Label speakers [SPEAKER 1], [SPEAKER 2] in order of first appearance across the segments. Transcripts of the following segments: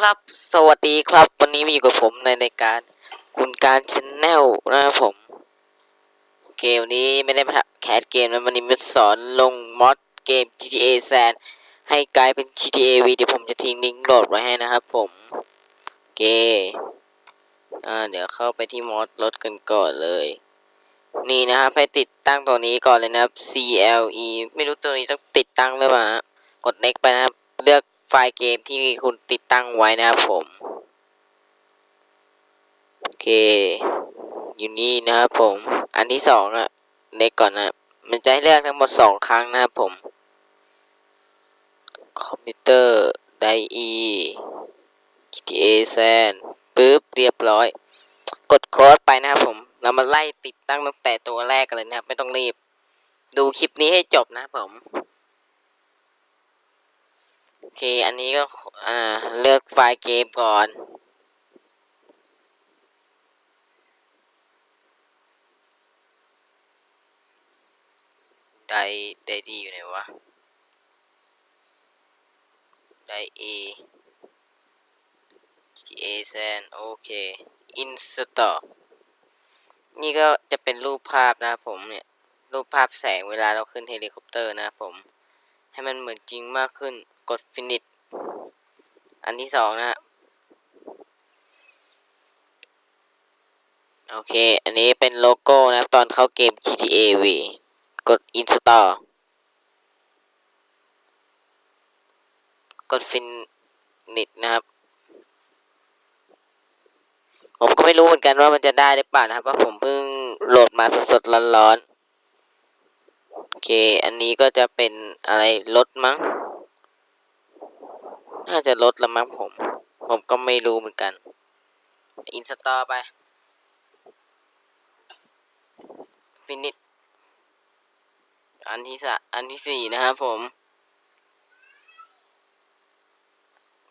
[SPEAKER 1] ครับ สวัสดีครับ วันนี้มาอยู่กับผมในรายการคุณการชแนลนะครับผม เกมนี้ไม่ได้มาแคสเกมนะวันนี้มาสอนลงมอดเกม GTA San ให้กลายเป็น GTA V เดี๋ยวผมจะทิ้งลิงก์โหลดไว้ให้นะครับผมโอเคอ่าเดี๋ยวเข้าไปที่มอดรถกันก่อนเลย นี่นะครับให้ติดตั้งตัวนี้ก่อนเลยนะครับ CLE ไม่รู้ตัวนี้ต้องติดตั้งหรือเปล่านะกด next ไปนะครับเลือก ไฟล์เกมที่คุณติดตั้งไว้นะครับผม โอเค อยู่นี่นะครับผม อันที่สองอะเน็กก่อนนะ มันจะให้เลือกทั้งหมดสองครั้งนะครับผม คอมพิวเตอร์ไดอี GTA San ปึ๊บเรียบร้อย กดโค้ดไปนะครับผม เรามาไล่ติดตั้งตั้งแต่ตัวแรกกันเลยนะครับ ไม่ต้องรีบ ดูคลิปนี้ให้จบนะครับผม เค อันนี้ก็อ่าเลือกไฟล์เกมก่อน ได้ได้ดีอยู่ไหนวะ ไดเอ GTA San โอเค Install นี่ก็จะเป็นรูปภาพนะครับผมเนี่ย รูปภาพแสงเวลาเราขึ้นเฮลิคอปเตอร์นะครับผม ให้มันเหมือนจริงมากขึ้น กด finish อันที่สองนะ โอเค อันนี้เป็นโลโก้นะครับ ตอนเข้าเกม GTA V กด install กด finish นะครับ ผมก็ไม่รู้เหมือนกันว่ามันจะได้หรือเปล่านะครับ เพราะผมเพิ่งโหลดมาสดๆร้อนๆ โอเค อันนี้ก็จะเป็นอะไรรถมั้ง น่าจะลดละมั้งผม ผมก็ไม่รู้เหมือนกัน อินสตอไป ฟินิชอันที่สอันที่สี่นะครับผม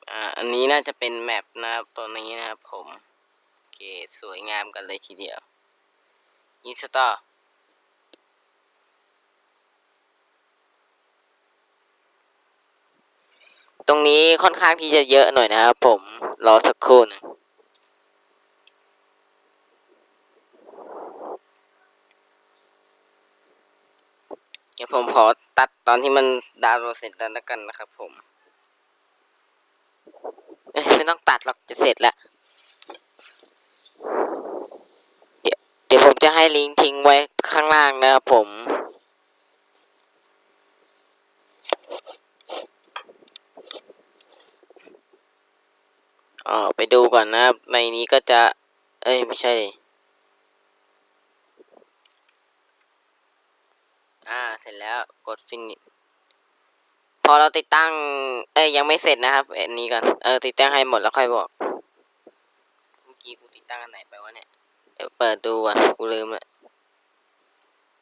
[SPEAKER 1] อ่า อันนี้น่าจะเป็นแมปนะครับตัวนี้นะครับผม โอเค สวยงามกันเลยทีเดียว อินสตอล ต รงนี้ค่อนข้างที่จะเยอะหน่อยนะครับผมรอสักครู่นึงเดี๋ยวผมขอตัดตอนที่มันดาวน์โหลดเสร็จแล้วกันนะครับ ผมไม่ต้องตัดหรอกจะเสร็จแล้วเดี๋ยวเดี๋ยวผมจะให้ลิงก์ทิ้งไว้ข้างล่างนะครับผม อ๋อไป ดูก่อนนะครับ ในนี้ก็จะ เอ้ย ไม่ใช่ อ่า เสร็จแล้วกด finish พอเราติดตั้ง เอ้ย ยังไม่เสร็จนะครับอันนี้ก่อน เออ ติดตั้งให้หมดแล้วค่อยบอก เมื่อกี้กูติดตั้งอันไหนไปวะเนี่ย เดี๋ยวเปิดดูก่อน กูลืมละ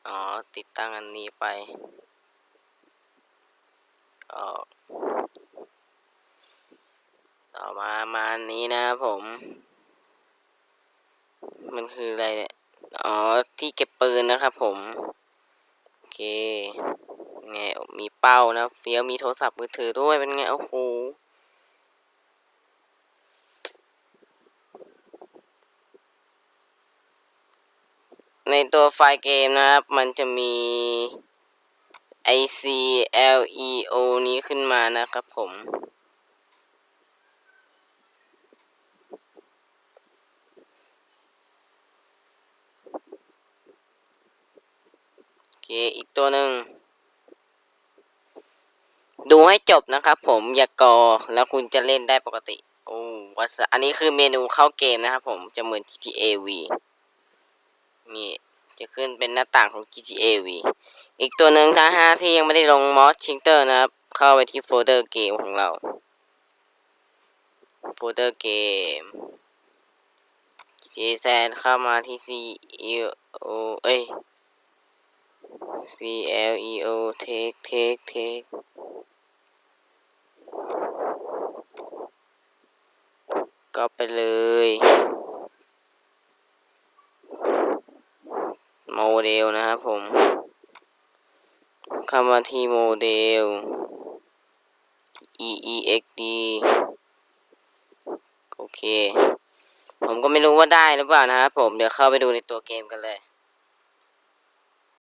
[SPEAKER 1] อ๋อ ติดตั้งอันนี้ไปอ๋อ ต่อมามานี้นะครับผม มันคืออะไรเนี่ยอ๋อที่เก็บปืนนะครับผม โอเคไงมีเป้านะเฟี้ยวมีโทรศัพท์มือถือด้วยเป็นไงโอ้โหในตัวไฟล์เกมนะครับ มันจะมี ICLEO นี้ขึ้นมานะครับผม อีกตัวหนึ่ง ดูให้จบนะครับผมอย่ากอแล้วคุณจะเล่นได้ปกติ โอ้วัสอันนี้คือเมนูเข้าเกมนะครับผมจะเหมือน GTA V นี่จะขึ้นเป็นหน้าต่างของ GTA V อีกตัวหนึ่งถ้าห้าที่ยังไม่ได้ลงมอสชิงเตอร์นะครับ เข้าไปที่โฟลเดอร์เกมของเรา โฟลเดอร์เกม GTA San เข้ามาที่ C E O เอ้ย C L E O take take take ก็ไปเลย โมเดลนะครับผมเข้ามาที่โมเดล E E X D โอเค ผมก็ไม่รู้ว่าได้หรือเปล่านะครับผม เดี๋ยวเข้าไปดูในตัวเกมกันเลย